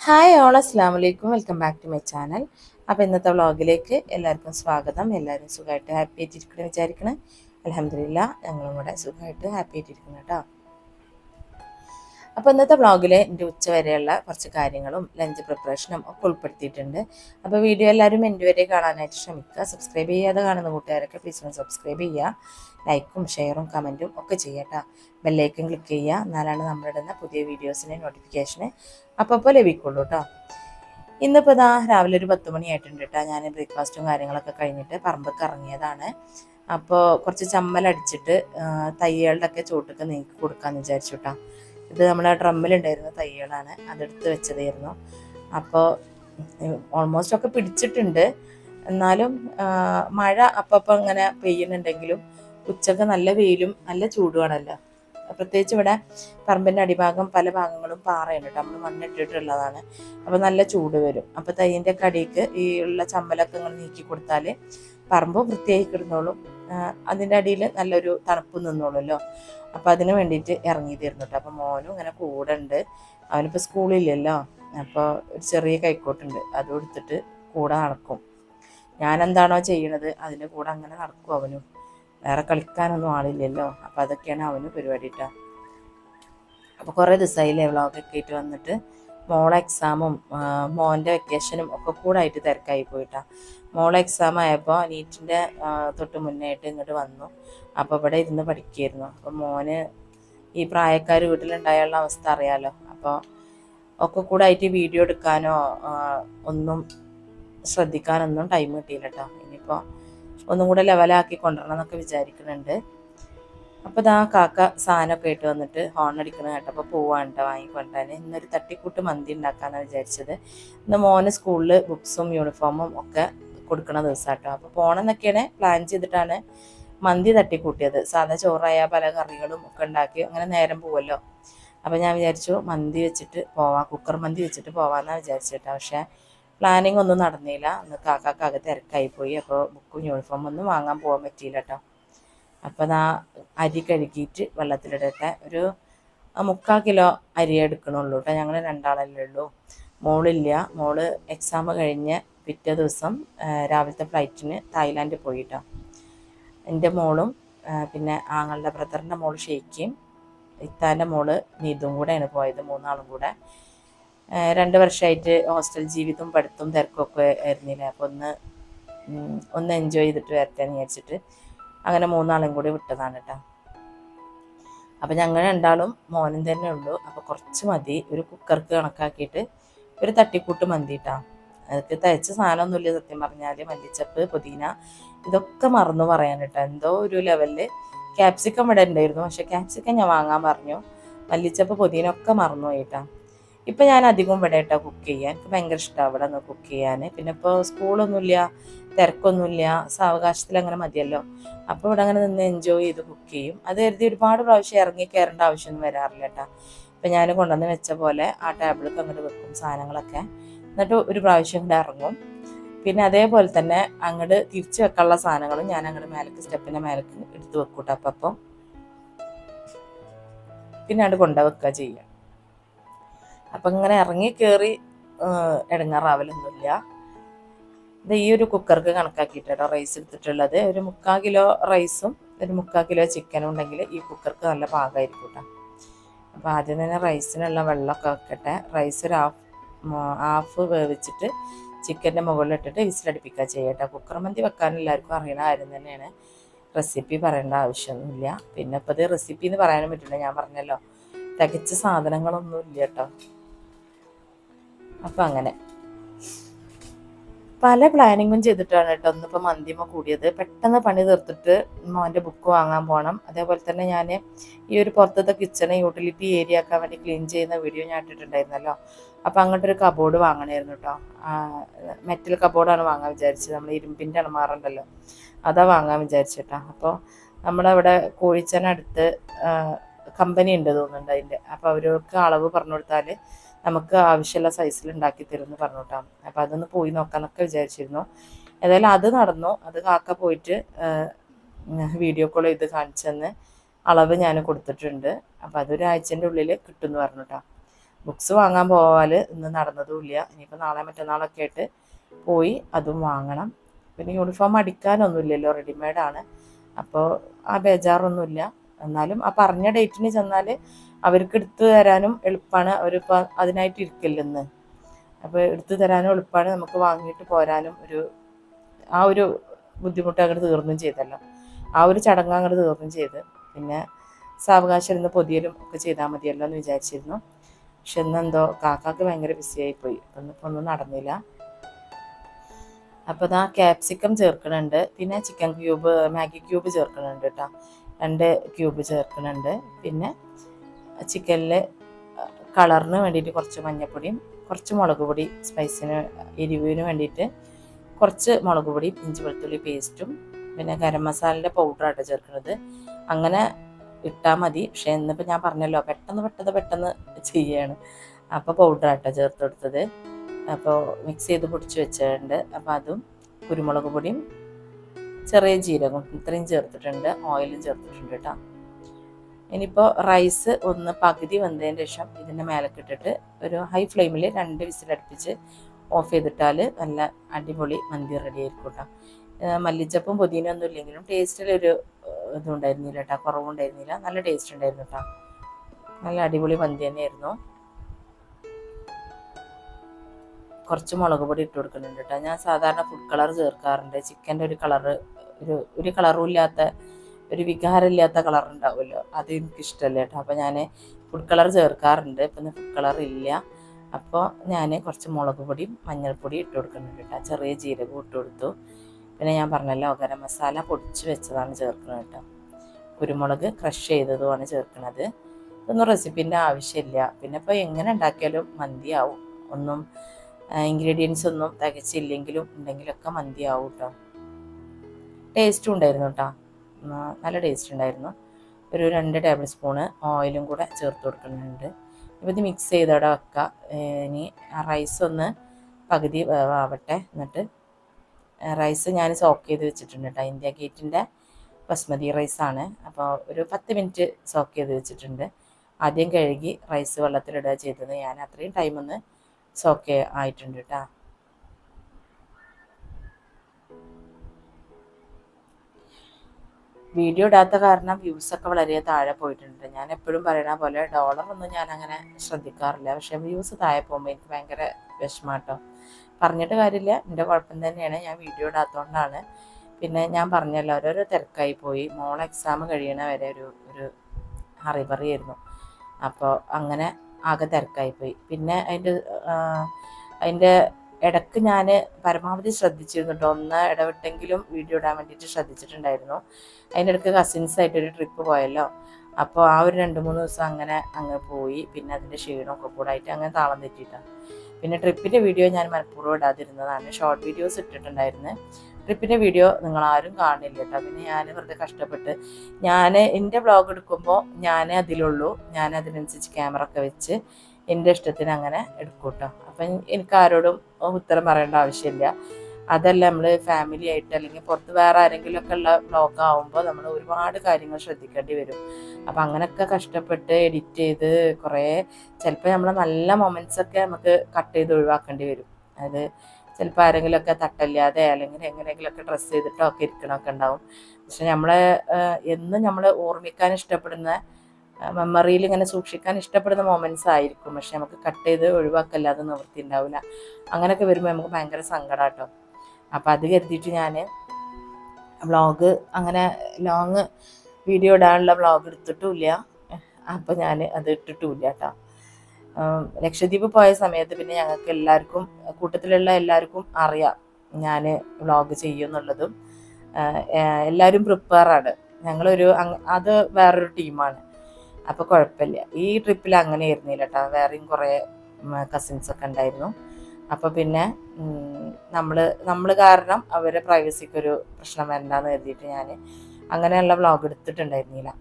Hi all അസ്സാം വലൈക്കും welcome back to my channel അപ്പോൾ ഇന്നത്തെ വ്ളോഗിലേക്ക് എല്ലാവർക്കും സ്വാഗതം. എല്ലാവരും സുഖമായിട്ട് ഹാപ്പി ആയിട്ടിരിക്കണം വിചാരിക്കണം. അലഹമില്ല ഞങ്ങളും കൂടെ സുഖമായിട്ട് ഹാപ്പി ആയിട്ടിരിക്കണം കേട്ടോ. അപ്പോൾ ഇന്നത്തെ വ്ളോഗിൽ എന്റെ ഉച്ച വരെയുള്ള കുറച്ച് കാര്യങ്ങളും ലഞ്ച് പ്രിപ്പറേഷനും ഒക്കെ ഉൾപ്പെടുത്തിയിട്ടുണ്ട്. അപ്പോൾ വീഡിയോ എല്ലാവരും എന്റെ വരെ കാണാനായിട്ട് ശ്രമിക്കുക. സബ്സ്ക്രൈബ് ചെയ്യാതെ കാണുന്ന കൂട്ടുകാരൊക്കെ പ്ലീസ് ഒന്ന് സബ്സ്ക്രൈബ് ചെയ്യുക. ലൈക്കും ഷെയറും കമന്റും ഒക്കെ ചെയ്യട്ടോ. ബെല്ലൈക്കൻ ക്ലിക്ക് ചെയ്യുക. എന്നാലാണ് നമ്മളിടുന്ന പുതിയ വീഡിയോസിന്റെ നോട്ടിഫിക്കേഷന് അപ്പോൾ ലഭിക്കുള്ളൂ കേട്ടോ ഇന്നിപ്പോൾ ഇതാ രാവിലെ ഒരു പത്ത് മണിയായിട്ടുണ്ട് കേട്ടോ ഞാൻ ബ്രേക്ക്ഫാസ്റ്റും കാര്യങ്ങളൊക്കെ കഴിഞ്ഞിട്ട് പറമ്പൊക്കെ ഇറങ്ങിയതാണ്. അപ്പോൾ കുറച്ച് ചമ്മലടിച്ചിട്ട് തയ്യകളുടെയൊക്കെ ചോട്ടൊക്കെ നീക്കി കൊടുക്കാമെന്ന് വിചാരിച്ചു കേട്ടോ ഇത് നമ്മുടെ ഡ്രമ്മിലുണ്ടായിരുന്ന തയ്യകളാണ് അതെടുത്ത് വെച്ചതായിരുന്നു. അപ്പോൾ ഓൾമോസ്റ്റ് ഒക്കെ പിടിച്ചിട്ടുണ്ട്. എന്നാലും മഴ അപ്പം ഇങ്ങനെ പെയ്യുന്നുണ്ടെങ്കിലും ഉച്ചയ്ക്ക് നല്ല വെയിലും നല്ല ചൂടുമാണല്ലോ പ്രത്യേകിച്ച് ഇവിടെ പറമ്പിന്റെ അടിഭാഗം പല ഭാഗങ്ങളും പാറയാണ് കേട്ടോ. നമ്മൾ മണ്ണിട്ടിട്ടുള്ളതാണ്. അപ്പോൾ നല്ല ചൂട് വരും. അപ്പോൾ തയ്യന്റെ കടിക്ക് ഈ ഉള്ള ചമ്മലൊക്കെ ഇങ്ങനെ നീക്കി കൊടുത്താൽ പറമ്പ് വൃത്തിയായി കിടന്നോളും. അതിന്റെ അടിയിൽ നല്ലൊരു തണുപ്പ് നിന്നോളുമല്ലോ. അപ്പോൾ അതിന് വേണ്ടിയിട്ട് ഇറങ്ങി കേട്ടോ. അപ്പോൾ മോനും ഇങ്ങനെ കൂടെ ഉണ്ട്. അവനിപ്പോൾ സ്കൂളില്ലല്ലോ. അപ്പോൾ ഒരു ചെറിയ കൈക്കോട്ടുണ്ട് അത് എടുത്തിട്ട് കൂടെ നടക്കും. ഞാൻ എന്താണോ ചെയ്യണത് അതിന്റെ കൂടെ അങ്ങനെ നടക്കും അവനും. വേറെ കളിക്കാനൊന്നും ആളില്ലല്ലോ. അപ്പോൾ അതൊക്കെയാണ് അവന് പരിപാടി കേട്ടോ. അപ്പോൾ കുറേ ദിവസമായില്ലേ വ്ളോഗൊക്കെ ആയിട്ട് വന്നിട്ട്. മോളെ എക്സാമും മോന്റെ വെക്കേഷനും ഒക്കെ കൂടെ ആയിട്ട് തിരക്കായി പോയിട്ടാണ് മോളെ എക്സാം ആയപ്പോൾ നീറ്റിന്റെ തൊട്ട് മുന്നേ ആയിട്ട് ഇങ്ങോട്ട് വന്നു. അപ്പോൾ ഇവിടെ ഇരുന്ന് പഠിക്കുകയായിരുന്നു അപ്പോൾ മോന് ഈ പ്രായക്കാർ വീട്ടിലുണ്ടായുള്ള അവസ്ഥ അറിയാലോ. അപ്പോൾ ഒക്കെ കൂടെ ആയിട്ട് വീഡിയോ എടുക്കാനോ ഒന്നും ശ്രദ്ധിക്കാനൊന്നും ടൈം കിട്ടിയില്ല കേട്ടോ ഇനിയിപ്പോൾ ഒന്നും കൂടെ ലെവലാക്കി കൊണ്ടുവരണം എന്നൊക്കെ വിചാരിക്കുന്നുണ്ട്. അപ്പോൾ ഇതാ കാക്ക സാധനമൊക്കെ ആയിട്ട് വന്നിട്ട് ഹോൺ അടിക്കണ കേട്ടപ്പോൾ പോവാണ് കേട്ടോ വാങ്ങിക്കൊണ്ടാൻ ഇന്നൊരു തട്ടിക്കൂട്ട് മന്തി ഉണ്ടാക്കാമെന്നാണ് വിചാരിച്ചത്. ഇന്ന് മോന് സ്കൂളിൽ ബുക്സും യൂണിഫോമും ഒക്കെ കൊടുക്കണ ദിവസം കേട്ടോ അപ്പോൾ പോകണമെന്നൊക്കെയാണ് പ്ലാൻ ചെയ്തിട്ടാണ് മന്തി തട്ടിക്കൂട്ടിയത്. സാധാ ചോറായ പല കറികളും ഒക്കെ ഉണ്ടാക്കി അങ്ങനെ നേരം പോവല്ലോ. അപ്പോൾ ഞാൻ വിചാരിച്ചു മന്തി വെച്ചിട്ട് പോവാം കുക്കർ മന്തി വെച്ചിട്ട് പോവാമെന്നാണ് വിചാരിച്ചിട്ട് പക്ഷേ പ്ലാനിങ് ഒന്നും നടന്നില്ല. അന്ന് കാക്കാക്കാകെ തിരക്കായിപ്പോയി. അപ്പോൾ ബുക്കും യൂണിഫോമൊന്നും വാങ്ങാൻ പോകാൻ പറ്റിയില്ല കേട്ടോ അപ്പോൾ നാ അരി കഴുകിയിട്ട് വെള്ളത്തിലിടട്ടെ. ഒരു മുക്കാൽ കിലോ അരി എടുക്കണുള്ളൂ കേട്ടോ. ഞങ്ങൾ രണ്ടാളല്ലേ ഉള്ളൂ. മോളില്ല. മോൾ എക്സാം കഴിഞ്ഞ് പിറ്റേ ദിവസം രാവിലത്തെ ഫ്ലൈറ്റിന് തായ്ലാൻഡ് പോയിട്ടോ. എന്റെ മോളും പിന്നെ ആങ്ങളുടെ ബ്രദറിന്റെ മോൾ ഷെയ്ക്കും ഇത്താന്റെ മോൾ നീതും കൂടെയാണ് പോയത് മൂന്നാളും കൂടെ. രണ്ട് വർഷമായിട്ട് ഹോസ്റ്റൽ ജീവിതവും പഠിത്തവും തിരക്കൊക്കെ ആയിരുന്നില്ല? അപ്പോൾ ഒന്ന് ഒന്ന് എൻജോയ് ചെയ്തിട്ട് വരട്ടെ എന്ന് വിചാരിച്ചിട്ട്. അങ്ങനെ മൂന്നാളും കൂടി വിട്ടതാണ് കേട്ടോ. അപ്പം ഞങ്ങൾ രണ്ടാളും മോനും തന്നെ ഉള്ളൂ. അപ്പോൾ കുറച്ച് മതി. ഒരു കുക്കർക്ക് കണക്കാക്കിയിട്ട് ഒരു തട്ടിക്കൂട്ട് മന്തി കേട്ടോ അതൊക്കെ തയ്ച്ച സാധനമൊന്നുമില്ല സത്യം പറഞ്ഞാൽ മല്ലിച്ചപ്പ് പുതിന ഇതൊക്കെ മറന്നു പറയാൻ കേട്ടോ. എന്തോ ഒരു ലെവലിൽ ക്യാപ്സിക്കം ഇവിടെ ഉണ്ടായിരുന്നു. പക്ഷെ ക്യാപ്സിക്കം ഞാൻ വാങ്ങാൻ പറഞ്ഞു. മല്ലിച്ചപ്പ് പുതിന ഒക്കെ മറന്നു പോയിട്ടാ ഇപ്പം ഞാൻ അധികം ഇവിടെ കേട്ടോ കുക്ക് ചെയ്യാൻ. എനിക്ക് ഭയങ്കര ഇഷ്ടമാണ് ഇവിടെ നിന്ന് കുക്ക് ചെയ്യാൻ പിന്നെ ഇപ്പോൾ സ്കൂളൊന്നുമില്ല തിരക്കൊന്നുമില്ല സാവകാശത്തിൽ അങ്ങനെ മതിയല്ലോ. അപ്പോൾ ഇവിടെ അങ്ങനെ നിന്ന് എൻജോയ് ചെയ്ത് കുക്ക് ചെയ്യും. അത് കരുതി ഒരുപാട് പ്രാവശ്യം ഇറങ്ങി കയറേണ്ട ആവശ്യമൊന്നും വരാറില്ല കേട്ടോ. ഇപ്പം ഞാൻ കൊണ്ടുവന്ന് വെച്ച പോലെ ആ ടേബിളൊക്കെ അങ്ങോട്ട് വെക്കും സാധനങ്ങളൊക്കെ. എന്നിട്ട് ഒരു പ്രാവശ്യം കൂടെ ഇറങ്ങും. പിന്നെ അതേപോലെ തന്നെ അങ്ങോട്ട് തിരിച്ചു വെക്കാനുള്ള സാധനങ്ങളും ഞാൻ അങ്ങോട്ട് മേലക്ക് സ്റ്റെപ്പിന്റെ മേലക്ക് എടുത്ത് വെക്കൂട്ടോ. അപ്പം അപ്പം പിന്നെ അങ്ങോട്ട് കൊണ്ടുവെക്കുക ചെയ്യുക അപ്പം ഇങ്ങനെ ഇറങ്ങി കയറി ഇടങ്ങാറാവലൊന്നുമില്ല ഇത് ഈ ഒരു കുക്കർക്ക് കണക്കാക്കിയിട്ടോ റൈസ് എടുത്തിട്ടുള്ളത്. ഒരു മുക്കാൽ കിലോ റൈസും ഒരു മുക്കാൽ കിലോ ചിക്കനും ഉണ്ടെങ്കിൽ ഈ കുക്കർക്ക് നല്ല പാകമായിരിക്കും കേട്ടോ അപ്പോൾ ആദ്യം തന്നെ റൈസിനുള്ള വെള്ളമൊക്കെ വെക്കട്ടെ. റൈസ് ഒരു ഹാഫ് ഹാഫ് വേവിച്ചിട്ട് ചിക്കന്റെ മുകളിലിട്ടിട്ട് വിസിലടിപ്പിക്കുക ചെയ്യട്ടെ കുക്കർ മന്തി വെക്കാൻ എല്ലാവർക്കും അറിയണ കാര്യം തന്നെയാണ്. റെസിപ്പി പറയേണ്ട ആവശ്യമൊന്നുമില്ല. പിന്നെ ഇപ്പോൾ ഇത് റെസിപ്പി എന്ന് പറയാനും പറ്റില്ല. ഞാൻ പറഞ്ഞല്ലോ തികച്ച സാധനങ്ങളൊന്നും ഇല്ല കേട്ടോ അപ്പം അങ്ങനെ. പല പ്ലാനിങ്ങും ചെയ്തിട്ടാണ് കേട്ടോ ഇന്നിപ്പോൾ മന്തിമ കൂടിയത്. പെട്ടെന്ന് പണി തീർത്തിട്ട് മോന്റെ ബുക്ക് വാങ്ങാൻ പോകണം അതേപോലെ തന്നെ ഞാൻ ഈ ഒരു പുറത്തത്തെ കിച്ചണ് യൂട്ടിലിറ്റി ഏരിയ ആക്കാൻ വേണ്ടി ക്ലീൻ ചെയ്യുന്ന വീഡിയോ ഞാൻ ഇട്ടിട്ടുണ്ടായിരുന്നല്ലോ. അപ്പോൾ അങ്ങോട്ടൊരു കബോർഡ് വാങ്ങണമായിരുന്നു കേട്ടോ. മെറ്റൽ കബോർഡാണ് വാങ്ങാൻ വിചാരിച്ചത്. നമ്മൾ ഇരുമ്പിന്റെ അണമാറുണ്ടല്ലോ അതാ വാങ്ങാൻ വിചാരിച്ചിട്ടാ. അപ്പോൾ നമ്മളവിടെ കോഴിച്ചനടുത്ത് കമ്പനി ഉണ്ട് തോന്നുന്നുണ്ട് അതിന്റെ അപ്പോൾ അവർക്ക് അളവ് പറഞ്ഞു കൊടുത്താൽ നമുക്ക് ആവശ്യമുള്ള സൈസിൽ ഉണ്ടാക്കി തരുമെന്ന് പറഞ്ഞു കേട്ടോ അപ്പോൾ അതൊന്ന് പോയി നോക്കാമെന്നൊക്കെ വിചാരിച്ചിരുന്നു. ഏതായാലും അത് നടന്നു. അത് കാക്ക പോയിട്ട് വീഡിയോ കോൾ ചെയ്ത് കാണിച്ചെന്ന് അളവ് ഞാൻ കൊടുത്തിട്ടുണ്ട്. അപ്പോൾ അതൊരാഴ്ചന്റെ ഉള്ളിൽ കിട്ടുമെന്ന് പറഞ്ഞു കേട്ടോ ബുക്സ് വാങ്ങാൻ പോവാൽ ഇന്ന് നടന്നതുമില്ല. ഇനിയിപ്പോൾ നാളെ മറ്റന്നാളൊക്കെ ആയിട്ട് പോയി അതും വാങ്ങണം. പിന്നെ യൂണിഫോം അടിക്കാനൊന്നുമില്ലല്ലോ റെഡിമെയ്ഡാണ് അപ്പോൾ ആ ബേജാറൊന്നുമില്ല. എന്നാലും ആ പറഞ്ഞ ഡേറ്റിന് ചെന്നാൽ അവർക്ക് എടുത്തു തരാനും എളുപ്പമാണ് അവരിപ്പോൾ അതിനായിട്ട് ഇരിക്കില്ലെന്ന്. അപ്പോൾ എടുത്തു തരാനും എളുപ്പമാണ് നമുക്ക് വാങ്ങിയിട്ട് പോരാനും ഒരു ആ ഒരു ബുദ്ധിമുട്ട് അങ്ങോട്ട് തീർന്നും ചെയ്തല്ലോ. ആ ഒരു ചടങ്ങ് അങ്ങോട്ട് തീർന്നും ചെയ്ത്. പിന്നെ സാവകാശം ഇരുന്ന് പൊതിയലും ഒക്കെ ചെയ്താൽ മതിയല്ലോ എന്ന് വിചാരിച്ചിരുന്നു. പക്ഷെ ഇന്നെന്തോ കാക്കാക്ക് ഭയങ്കര ബിസിയായി പോയി. ഇന്നിപ്പോൾ ഒന്നും നടന്നില്ല. അപ്പോൾ ഇതാ ക്യാപ്സിക്കം ചേർക്കുന്നുണ്ട് പിന്നെ ചിക്കൻ ക്യൂബ് മാഗി ക്യൂബ് ചേർക്കുന്നുണ്ട് കേട്ടോ രണ്ട് ക്യൂബ് ചേർക്കുന്നുണ്ട് പിന്നെ ചിക്കനിൽ കളറിന് വേണ്ടിയിട്ട് കുറച്ച് മഞ്ഞൾപ്പൊടിയും കുറച്ച് മുളക് പൊടി സ്പൈസിന് എരിവിന് വേണ്ടിയിട്ട് കുറച്ച് മുളക് പൊടി ഇഞ്ചി വെളുത്തുള്ളി പേസ്റ്റും പിന്നെ ഗരം മസാലയുടെ പൗഡറായിട്ട് ചേർക്കുന്നത് അങ്ങനെ ഇട്ടാൽ മതി. പക്ഷേ ഇന്നിപ്പോൾ ഞാൻ പറഞ്ഞല്ലോ പെട്ടെന്ന് പെട്ടെന്ന് പെട്ടെന്ന് ചെയ്യാണ്. അപ്പോൾ പൗഡറായിട്ടാണ് ചേർത്ത് കൊടുത്തത് അപ്പോൾ മിക്സ് ചെയ്ത് പൊടിച്ച് വെച്ചിട്ടുണ്ട്. അപ്പോൾ അതും കുരുമുളക് പൊടിയും ചെറിയ ജീരകം ഇത്രയും ചേർത്തിട്ടുണ്ട്. ഓയിലും ചേർത്തിട്ടുണ്ട് കേട്ടോ. ഇനിയിപ്പോൾ റൈസ് ഒന്ന് പകുതി വന്നതിന് ശേഷം ഇതിന്റെ മേലക്കിട്ടിട്ട് ഒരു ഹൈ ഫ്ലെയിമിൽ രണ്ട് വിസിലടുപ്പിച്ച് ഓഫ് ചെയ്തിട്ടാൽ നല്ല അടിപൊളി മന്തി റെഡി ആയിരിക്കും കേട്ടോ. മല്ലിച്ചപ്പും പുതിനൊന്നും ഇല്ലെങ്കിലും ടേസ്റ്റിലൊരു ഇതുണ്ടായിരുന്നില്ല കേട്ടോ. കുറവുണ്ടായിരുന്നില്ല. നല്ല ടേസ്റ്റ് ഉണ്ടായിരുന്നു കേട്ടോ. നല്ല അടിപൊളി മന്തി തന്നെയായിരുന്നു. കുറച്ച് മുളക് പൊടി ഇട്ട് കൊടുക്കുന്നുണ്ട് കേട്ടോ. ഞാൻ സാധാരണ ഫുഡ് കളർ ചേർക്കാറുണ്ട്. ചിക്കന്റെ ഒരു കളറ് ഒരു ഒരു കളറും ഇല്ലാത്ത ഒരു വികാരമില്ലാത്ത കളർ ഉണ്ടാവുമല്ലോ. അത് എനിക്കിഷ്ടമല്ല കേട്ടോ. അപ്പോൾ ഞാൻ ഫുഡ് കളർ ചേർക്കാറുണ്ട്. ഇപ്പം ഫുഡ് കളർ ഇല്ല. അപ്പോൾ ഞാൻ കുറച്ച് മുളക് പൊടിയും മഞ്ഞൾപ്പൊടി ഇട്ട് കൊടുക്കുന്നുണ്ട് കേട്ടോ. ചെറിയ ജീരകം ഇട്ട് കൊടുത്തു. പിന്നെ ഞാൻ പറഞ്ഞല്ലോ ഗരം മസാല പൊടിച്ച് വെച്ചതാണ് ചേർക്കുന്നത് കേട്ടോ. കുരുമുളക് ക്രഷ് ചെയ്തതുമാണ് ചേർക്കുന്നത്. ഇതൊന്നും റെസിപ്പിന്റെ ആവശ്യമില്ല. പിന്നെ ഇപ്പോൾ എങ്ങനെ ഉണ്ടാക്കിയാലും മന്തിയാവും. ഒന്നും ഇൻഗ്രീഡിയൻസ് ഒന്നും തികച്ചില്ലെങ്കിലും ഉണ്ടെങ്കിലൊക്കെ മന്തിയാവും കേട്ടോ ടേസ്റ്റും ഉണ്ടായിരുന്നു കേട്ടോ നല്ല ടേസ്റ്റ് ഉണ്ടായിരുന്നു. ഒരു രണ്ട് ടേബിൾ സ്പൂണ് ഓയിലും കൂടെ ചേർത്ത് കൊടുക്കുന്നുണ്ട്. ഇപ്പോൾ ഇത് മിക്സ് ചെയ്തവിടെ വെക്കുക ഇനി റൈസ് ഒന്ന് പകുതി ആവട്ടെ. എന്നിട്ട് റൈസ് ഞാൻ സോക്ക് ചെയ്ത് വെച്ചിട്ടുണ്ട് കേട്ടോ ഇന്ത്യ ഗേറ്റിന്റെ ബസ്മതി റൈസാണ് അപ്പോൾ ഒരു പത്ത് മിനിറ്റ് സോക്ക് ചെയ്ത് വെച്ചിട്ടുണ്ട്. ആദ്യം കഴുകി റൈസ് വെള്ളത്തിലിടുക ചെയ്തത്. ഞാൻ അത്രയും ടൈം ഒന്ന് ഒക്കെ ആയിട്ടുണ്ട് കേട്ടോ വീഡിയോ ഇടാത്ത കാരണം വ്യൂസൊക്കെ വളരെ താഴെ പോയിട്ടുണ്ട്. ഞാൻ എപ്പോഴും പറയണ പോലെ ഡോളർ ഒന്നും ഞാൻ അങ്ങനെ ശ്രദ്ധിക്കാറില്ല. പക്ഷെ വ്യൂസ് താഴെ പോകുമ്പോൾ എനിക്ക് ഭയങ്കര വിഷമാട്ടോ. പറഞ്ഞിട്ട് കാര്യമില്ല. എന്റെ കുഴപ്പം തന്നെയാണ്. ഞാൻ വീഡിയോ ഇടാത്തതുകൊണ്ടാണ് പിന്നെ ഞാൻ പറഞ്ഞല്ലോ ഓരോരോ തിരക്കായി പോയി. മോൾ എക്സാം കഴിയണ വരെ ഒരു ഒരു ഹറിബറിയായിരുന്നു അപ്പോൾ അങ്ങനെ ആകെ തിരക്കായി പോയി പിന്നെ അതിന്റെ അതിന്റെ ഇടയ്ക്ക് ഞാൻ പരമാവധി ശ്രദ്ധിച്ചിരുന്നു കേട്ടോ ഒന്ന് ഇടവിട്ടെങ്കിലും വീഡിയോ ഇടാൻ വേണ്ടിയിട്ട് ശ്രദ്ധിച്ചിട്ടുണ്ടായിരുന്നു. അതിന്റെ ഇടയ്ക്ക് കസിൻസായിട്ടൊരു ട്രിപ്പ് പോയല്ലോ. അപ്പോൾ ആ ഒരു രണ്ട് മൂന്ന് ദിവസം അങ്ങനെ അങ്ങ് പോയി. പിന്നെ അതിന്റെ ക്ഷീണമൊക്കെ കൂടെ ആയിട്ട് അങ്ങനെ താളം തെറ്റിയിട്ടാണ് പിന്നെ ട്രിപ്പിന്റെ വീഡിയോ ഞാൻ മനഃപൂർവം ഇടാതിരുന്നതാണ്. ഷോർട്ട് വീഡിയോസ് ഇട്ടിട്ടുണ്ടായിരുന്നു. ട്രിപ്പിന്റെ വീഡിയോ നിങ്ങൾ ആരും കാണില്ല കേട്ടോ. പിന്നെ ഞാൻ വെറുതെ കഷ്ടപ്പെട്ട് ഞാൻ എന്റെ വ്ളോഗ് എടുക്കുമ്പോൾ ഞാൻ അതിലുള്ളൂ. ഞാൻ അതിനനുസരിച്ച് ക്യാമറ ഒക്കെ വെച്ച് എന്റെ ഇഷ്ടത്തിന് അങ്ങനെ എടുക്കും കേട്ടോ അപ്പം എനിക്ക് ആരോടും ഉത്തരം പറയേണ്ട ആവശ്യമില്ല. അതല്ല നമ്മൾ ഫാമിലി ആയിട്ട് അല്ലെങ്കിൽ പുറത്ത് വേറെ ആരെങ്കിലുമൊക്കെ ഉള്ള വ്ളോഗ് ആവുമ്പോൾ നമ്മൾ ഒരുപാട് കാര്യങ്ങൾ ശ്രദ്ധിക്കേണ്ടി വരും. അപ്പം അങ്ങനെയൊക്കെ കഷ്ടപ്പെട്ട് എഡിറ്റ് ചെയ്ത് കുറേ ചിലപ്പോൾ നമ്മൾ നല്ല മൊമെന്റ്സൊക്കെ നമുക്ക് കട്ട് ചെയ്ത് ഒഴിവാക്കേണ്ടി വരും. അത് ചിലപ്പോൾ ആരെങ്കിലുമൊക്കെ തട്ടല്ലാതെ അല്ലെങ്കിൽ എങ്ങനെയെങ്കിലുമൊക്കെ ഡ്രസ്സ് ചെയ്തിട്ടോ ഒക്കെ ഇരിക്കണമൊക്കെ ഉണ്ടാവും. പക്ഷെ നമ്മളെ എന്നും നമ്മൾ ഓർമ്മിക്കാൻ ഇഷ്ടപ്പെടുന്ന മെമ്മറിയിൽ ഇങ്ങനെ സൂക്ഷിക്കാൻ ഇഷ്ടപ്പെടുന്ന മൊമെന്റ്സ് ആയിരിക്കും. പക്ഷെ നമുക്ക് കട്ട് ചെയ്ത് ഒഴിവാക്കല്ലാതെ നിവൃത്തി ഉണ്ടാവില്ല അങ്ങനെയൊക്കെ വരുമ്പോൾ നമുക്ക് ഭയങ്കര സങ്കടമാട്ടോ അപ്പോൾ അത് കരുതിയിട്ട് ഞാൻ വ്ളോഗ് അങ്ങനെ ലോങ് വീഡിയോ ഇടാനുള്ള വ്ളോഗ് എടുത്തിട്ടുമില്ല അപ്പോൾ ഞാൻ അത് ഇട്ടിട്ടുമില്ല കേട്ടോ ലക്ഷദ്വീപ് പോയ സമയത്ത് പിന്നെ ഞങ്ങൾക്ക് എല്ലാവർക്കും കൂട്ടത്തിലുള്ള എല്ലാവർക്കും അറിയാം ഞാൻ വ്ളോഗ് ചെയ്യുമെന്നുള്ളതും. എല്ലാവരും പ്രിപ്പയറാണ് ഞങ്ങളൊരു അത് വേറൊരു ടീമാണ്. അപ്പോൾ കുഴപ്പമില്ല. ഈ ട്രിപ്പിൽ അങ്ങനെ ആയിരുന്നില്ല കേട്ടോ വേറെയും കുറേ കസിൻസൊക്കെ ഉണ്ടായിരുന്നു. അപ്പോൾ പിന്നെ നമ്മൾ നമ്മൾ കാരണം അവരെ പ്രൈവസിക്കൊരു പ്രശ്നം വരണ്ടെന്ന് കരുതിയിട്ട് ഞാൻ അങ്ങനെയുള്ള വ്ളോഗ് എടുത്തിട്ടുണ്ടായിരുന്നില്ല.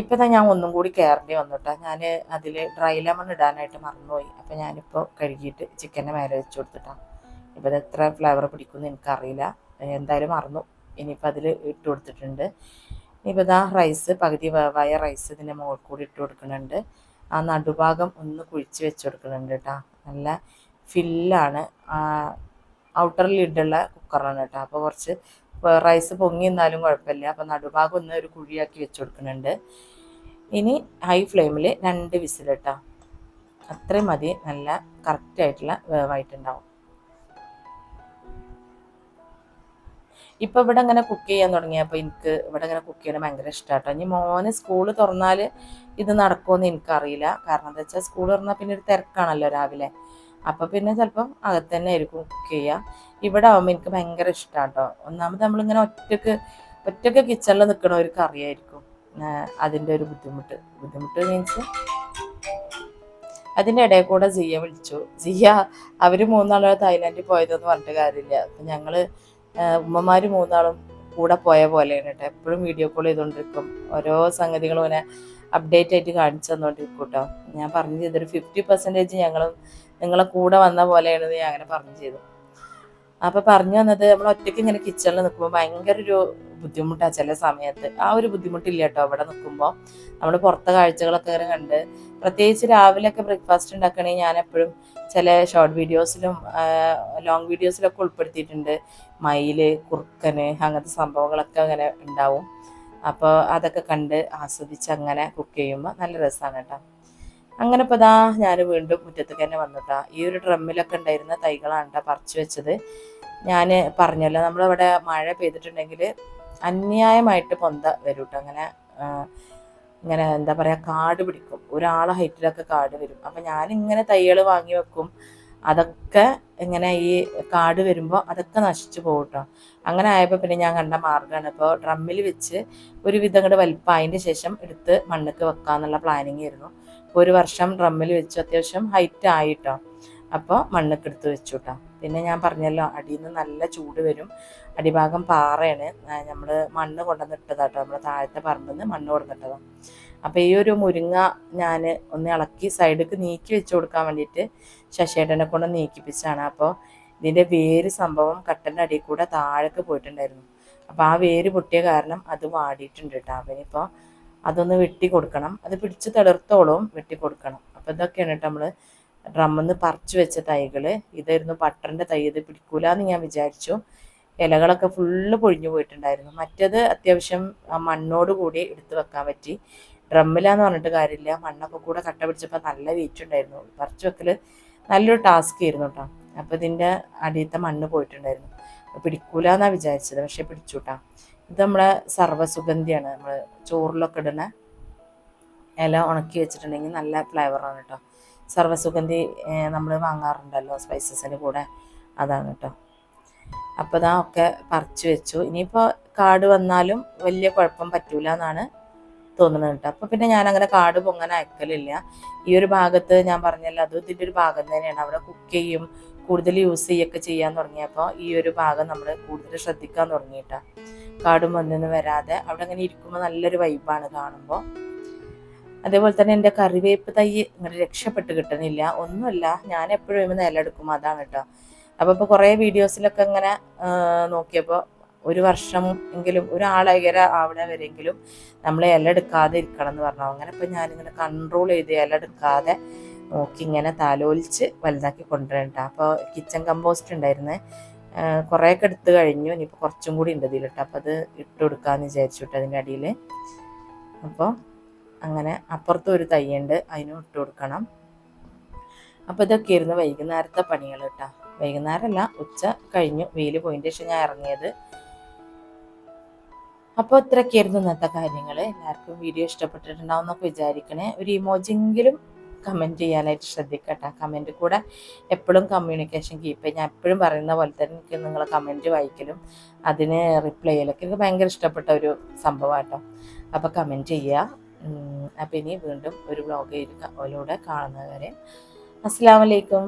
ഇപ്പം തന്നെ ഞാൻ ഒന്നും കൂടി കയറേണ്ടി വന്നിട്ട്. ഞാൻ അതിൽ ഡ്രൈ ലെമൺ ഇടാനായിട്ട് മറന്നുപോയി. അപ്പം ഞാനിപ്പോൾ കഴുകിയിട്ട് ചിക്കന്റെ മേലെ വെച്ച് കൊടുത്തിട്ടാണ് ഇപ്പം ഇത് എത്ര ഫ്ലേവർ പിടിക്കുമെന്ന് എനിക്കറിയില്ല. എന്തായാലും മറന്നു. ഇനിയിപ്പോൾ അതിൽ ഇട്ട് കൊടുത്തിട്ടുണ്ട്. ഇനിയിപ്പോൾ ഇതാ റൈസ് പകുതി വേവായ റൈസ് ഇതിന്റെ മുകളിൽ കൂടി ഇട്ട് കൊടുക്കുന്നുണ്ട്. ആ നടുഭാഗം ഒന്ന് കുഴിച്ച് വെച്ച് കൊടുക്കുന്നുണ്ട് കേട്ടോ നല്ല ഫില്ലാണ് ഔട്ടർ ലിഡുള്ള കുക്കറാണ് കേട്ടോ അപ്പോൾ കുറച്ച് റൈസ് പൊങ്ങി നിന്നാലും കുഴപ്പമില്ല. അപ്പോൾ നടുഭാഗം ഒന്ന് ഒരു കുഴിയാക്കി വെച്ച് കൊടുക്കുന്നുണ്ട് ഇനി ഹൈ ഫ്ലെയിമിൽ രണ്ട് വിസിലിട്ടോ അത്രയും മതി. നല്ല കറക്റ്റ് ആയിട്ടുള്ള വേവായിട്ടുണ്ടാവും ഇപ്പം ഇവിടെ അങ്ങനെ കുക്ക് ചെയ്യാൻ തുടങ്ങിയപ്പോൾ എനിക്ക് ഇവിടെ അങ്ങനെ കുക്ക് ചെയ്യണം ഭയങ്കര ഇഷ്ടമാട്ടോ ഇനി മോന് സ്കൂൾ തുറന്നാൽ ഇത് നടക്കുമെന്ന് എനിക്കറിയില്ല. കാരണം എന്താ വെച്ചാൽ സ്കൂൾ തുറന്നാൽ പിന്നെ ഒരു തിരക്കാണല്ലോ രാവിലെ. അപ്പൊ പിന്നെ ചിലപ്പം അകത്ത് തന്നെ ആയിരിക്കും കുക്ക് ചെയ്യുക ഇവിടെ ആവുമ്പോൾ എനിക്ക് ഭയങ്കര ഇഷ്ടമാട്ടോ ഒന്നാമത് നമ്മളിങ്ങനെ ഒറ്റയ്ക്ക് ഒറ്റയ്ക്ക് കിച്ചണിൽ നിൽക്കണവർക്ക് അറിയായിരിക്കും അതിന്റെ ഒരു ബുദ്ധിമുട്ട്. ബുദ്ധിമുട്ട് മീൻസ് അതിന്റെ ഇടയിൽ കൂടെ ജിയ വിളിച്ചു. ജിയ അവർ മൂന്നാളും തായ്ലാൻഡിൽ പോയതെന്ന് പറഞ്ഞിട്ട് കാര്യമില്ല. അപ്പം ഞങ്ങൾ ഉമ്മമാർ മൂന്നാളും കൂടെ പോയ പോലെയാണ് കേട്ടോ. എപ്പോഴും വീഡിയോ കോൾ ചെയ്തുകൊണ്ടിരിക്കും ഓരോ സംഗതികളും ഇങ്ങനെ അപ്ഡേറ്റ് ആയിട്ട് കാണിച്ചു തന്നുകൊണ്ടിരിക്കും കേട്ടോ. ഞാൻ പറഞ്ഞു ചെയ്തൊരു ഫിഫ്റ്റി പെർസെന്റേജ് ഞങ്ങളും നിങ്ങളെ കൂടെ വന്ന പോലെയാണ് ഞാൻ അങ്ങനെ പറഞ്ഞു ചെയ്തു അപ്പോൾ പറഞ്ഞു വന്നത് നമ്മൾ ഒറ്റയ്ക്ക് ഇങ്ങനെ കിച്ചണിൽ നിൽക്കുമ്പോൾ ഭയങ്കര ഒരു ബുദ്ധിമുട്ടാണ് ചില സമയത്ത്. ആ ഒരു ബുദ്ധിമുട്ടില്ല കേട്ടോ അവിടെ നിൽക്കുമ്പോൾ നമ്മൾ പുറത്തെ കാഴ്ചകളൊക്കെ ഇങ്ങനെ കണ്ട് പ്രത്യേകിച്ച് രാവിലെയൊക്കെ ബ്രേക്ക്ഫാസ്റ്റ് ഉണ്ടാക്കണമെങ്കിൽ ഞാൻ എപ്പോഴും ചില ഷോർട്ട് വീഡിയോസിലും ലോങ് വീഡിയോസിലൊക്കെ ഉൾപ്പെടുത്തിയിട്ടുണ്ട്. മയിൽ കുറുക്കന് അങ്ങനത്തെ സംഭവങ്ങളൊക്കെ അങ്ങനെ ഉണ്ടാവും. അപ്പോൾ അതൊക്കെ കണ്ട് ആസ്വദിച്ച് അങ്ങനെ കുക്ക് ചെയ്യുമ്പോൾ നല്ല രസമാണ് കേട്ടോ. അങ്ങനെ ഇപ്പോൾ ഇതാ ഞാൻ വീണ്ടും മുറ്റത്തേക്ക് തന്നെ വന്നിട്ടാ ഈ ഒരു ഡ്രമ്മിലൊക്കെ ഉണ്ടായിരുന്ന തൈകളാണ് പറിച്ചു വെച്ചത്. ഞാൻ പറഞ്ഞല്ലോ നമ്മളിവിടെ മഴ പെയ്തിട്ടുണ്ടെങ്കിൽ അന്യായമായിട്ട് പൊന്ത വരും കേട്ടോ അങ്ങനെ ഇങ്ങനെ എന്താ പറയുക കാട് പിടിക്കും. ഒരാളെ ഹൈറ്റിലൊക്കെ കാട് വരും. അപ്പം ഞാനിങ്ങനെ തൈകൾ വാങ്ങി വെക്കും. അതൊക്കെ ഇങ്ങനെ ഈ കാട് വരുമ്പോൾ അതൊക്കെ നശിച്ചു പോകും കേട്ടോ അങ്ങനെ ആയപ്പോൾ പിന്നെ ഞാൻ കണ്ട മാർഗമാണ് ഇപ്പോൾ ഡ്രമ്മിൽ വെച്ച് ഒരു വിധം കൂടെ അതിന്റെ ശേഷം എടുത്ത് മണ്ണൊക്കെ വെക്കാന്നുള്ള പ്ലാനിങ് ആയിരുന്നു. ഒരു വർഷം ഡ്രമ്മിൽ വെച്ചു. അത്യാവശ്യം ഹൈറ്റ് ആയിട്ടോ. അപ്പോൾ മണ്ണൊക്കെ എടുത്ത് വെച്ചു കേട്ടോ പിന്നെ ഞാൻ പറഞ്ഞല്ലോ അടിയിൽ നിന്ന് നല്ല ചൂട് വരും. അടിഭാഗം പാറയാണ്. നമ്മൾ മണ്ണ് കൊണ്ടുവന്നിട്ടതാട്ടോ നമ്മൾ താഴത്തെ പറമ്പിൽ നിന്ന് മണ്ണ് കൊണ്ടുവന്നിട്ടതാണ് അപ്പോൾ ഈ ഒരു മുരിങ്ങ ഞാൻ ഒന്ന് ഇളക്കി സൈഡിലേക്ക് നീക്കി വെച്ച് കൊടുക്കാൻ വേണ്ടിയിട്ട് ശശിയേട്ടനെ കൊണ്ട് നീക്കിപ്പിച്ചാണ് അപ്പോൾ ഇതിന്റെ വേര് സംഭവം കട്ടന്റെ അടിയിൽ കൂടെ താഴേക്ക് പോയിട്ടുണ്ടായിരുന്നു. അപ്പോൾ ആ വേര് പൊട്ടിയ കാരണം അത് വാടിയിട്ടുണ്ട് കേട്ടോ അപ്പം ഇനിയിപ്പോൾ അതൊന്ന് വെട്ടി കൊടുക്കണം അത് പിടിച്ച് തെളിർത്തോളം വെട്ടി കൊടുക്കണം അപ്പോൾ ഇതൊക്കെയാണ് കേട്ടോ നമ്മൾ ഡ്രമ്മിന്ന് പറിച്ചു വെച്ച തൈകൾ ഇതായിരുന്നു ബട്ടറിന്റെ തൈ. ഇത് പിടിക്കൂല എന്ന് ഞാൻ വിചാരിച്ചു. ഇലകളൊക്കെ ഫുള്ള് പൊഴിഞ്ഞു പോയിട്ടുണ്ടായിരുന്നു. മറ്റത് അത്യാവശ്യം മണ്ണോട് കൂടി എടുത്തു വെക്കാൻ പറ്റി. ഡ്രമ്മിലാന്ന് പറഞ്ഞിട്ട് കാര്യമില്ല. മണ്ണൊക്കെ കൂടെ കട്ട പിടിച്ചപ്പോൾ നല്ല വെയിറ്റ് ഉണ്ടായിരുന്നു. പറിച്ചു വെക്കൽ നല്ലൊരു ടാസ്ക് ആയിരുന്നു കേട്ടോ അപ്പോൾ ഇതിന്റെ അടിയത്തെ മണ്ണ് പോയിട്ടുണ്ടായിരുന്നു. പിടിക്കൂലെന്നാണ് വിചാരിച്ചത്. പക്ഷെ പിടിച്ചു കേട്ടോ ഇത് നമ്മളെ സർവസുഗന്ധിയാണ്. നമ്മൾ ചോറിലൊക്കെ ഇടുന്ന ഇല ഉണക്കി വെച്ചിട്ടുണ്ടെങ്കിൽ നല്ല ഫ്ലേവറാണ് കേട്ടോ സർവസുഗന്ധി നമ്മൾ വാങ്ങാറുണ്ടല്ലോ സ്പൈസസിന് കൂടെ. അതാണ് കേട്ടോ അപ്പോൾ ഇതാ ഒക്കെ പറിച്ചു വെച്ചു. ഇനിയിപ്പോൾ കാട് വന്നാലും വലിയ കുഴപ്പം പറ്റൂല എന്നാണ് തോന്നുന്നത് കേട്ടോ അപ്പോൾ പിന്നെ ഞാൻ അങ്ങനെ കാട് പൊങ്ങാൻ അയക്കലില്ല. ഈ ഒരു ഭാഗത്ത് ഞാൻ പറഞ്ഞല്ലോ അതും ഇതിന്റെ ഒരു ഭാഗം തന്നെയാണ്. അവിടെ കുക്ക് ചെയ്യും കൂടുതൽ യൂസ് ചെയ്യൊക്കെ ചെയ്യാൻ തുടങ്ങിയപ്പോൾ ഈ ഒരു ഭാഗം നമ്മൾ കൂടുതൽ ശ്രദ്ധിക്കാൻ തുടങ്ങിയിട്ടാ കാടും വന്നൊന്നും വരാതെ അവിടെ അങ്ങനെ ഇരിക്കുമ്പോൾ നല്ലൊരു വൈബാണ് കാണുമ്പോൾ അതേപോലെ തന്നെ എന്റെ കറിവേപ്പ് തൈ ഇങ്ങനെ രക്ഷപ്പെട്ട് കിട്ടുന്നില്ല ഒന്നുമല്ല ഞാൻ എപ്പോഴും നിലയെടുക്കും അതാണ് കേട്ടോ അപ്പോൾ ഇപ്പോൾ കുറേ വീഡിയോസിലൊക്കെ ഇങ്ങനെ നോക്കിയപ്പോൾ ഒരു വർഷം എങ്കിലും ഒരാളകര ആവണ വരെങ്കിലും നമ്മൾ ഇല എടുക്കാതെ ഇരിക്കണം എന്ന് പറഞ്ഞു. അങ്ങനെ ഇപ്പം ഞാനിങ്ങനെ കൺട്രോൾ ചെയ്ത് ഇല എടുക്കാതെ നോക്കി ഇങ്ങനെ താലോലിച്ച് വലുതാക്കി കൊണ്ടുവരണ്ട അപ്പോൾ കിച്ചൺ കമ്പോസ്റ്റ് ഉണ്ടായിരുന്നേ. കുറേയൊക്കെ എടുത്തു കഴിഞ്ഞു. ഇനിയിപ്പോൾ കുറച്ചും കൂടി ഉണ്ട് ഇതിലിട്ട്. അപ്പോൾ അത് ഇട്ട് കൊടുക്കാമെന്ന് വിചാരിച്ചു കേട്ടോ അതിന്റെ അടിയിൽ. അപ്പോൾ അങ്ങനെ അപ്പുറത്തും ഒരു തയ്യുണ്ട്. അതിനും ഇട്ട് കൊടുക്കണം. അപ്പോൾ ഇതൊക്കെ ഇരുന്ന് വൈകുന്നേരത്തെ പണികൾ കേട്ടോ. വൈകുന്നേരമല്ല ഉച്ച കഴിഞ്ഞു. വെയിൽ പോയിന്റെ ശേഷം ഞാൻ ഇറങ്ങിയത്. അപ്പോൾ ഇത്രയൊക്കെയായിരുന്നു ഇന്നത്തെ കാര്യങ്ങൾ. എല്ലാവർക്കും വീഡിയോ ഇഷ്ടപ്പെട്ടിട്ടുണ്ടാവും എന്നൊക്കെ വിചാരിക്കണേ. ഒരു ഇമോജെങ്കിലും കമന്റ് ചെയ്യാനായിട്ട് ശ്രദ്ധിക്കട്ടെ. കമന്റ് കൂടെ എപ്പോഴും കമ്മ്യൂണിക്കേഷൻ കീപ്പ് ചെയ്യും. ഞാൻ എപ്പോഴും പറയുന്ന പോലെ തന്നെ എനിക്ക് നിങ്ങൾ കമന്റ് വായിക്കലും അതിന് റിപ്ലൈ ചെയ്യലൊക്കെ എനിക്ക് ഭയങ്കര ഇഷ്ടപ്പെട്ട ഒരു സംഭവം സംഭവമാട്ടോ അപ്പോൾ കമന്റ് ചെയ്യുക അപ്പം ഇനി വീണ്ടും ഒരു വ്ളോഗ് അതിലൂടെ കാണുന്നവരെ അസ്സാം വലൈക്കും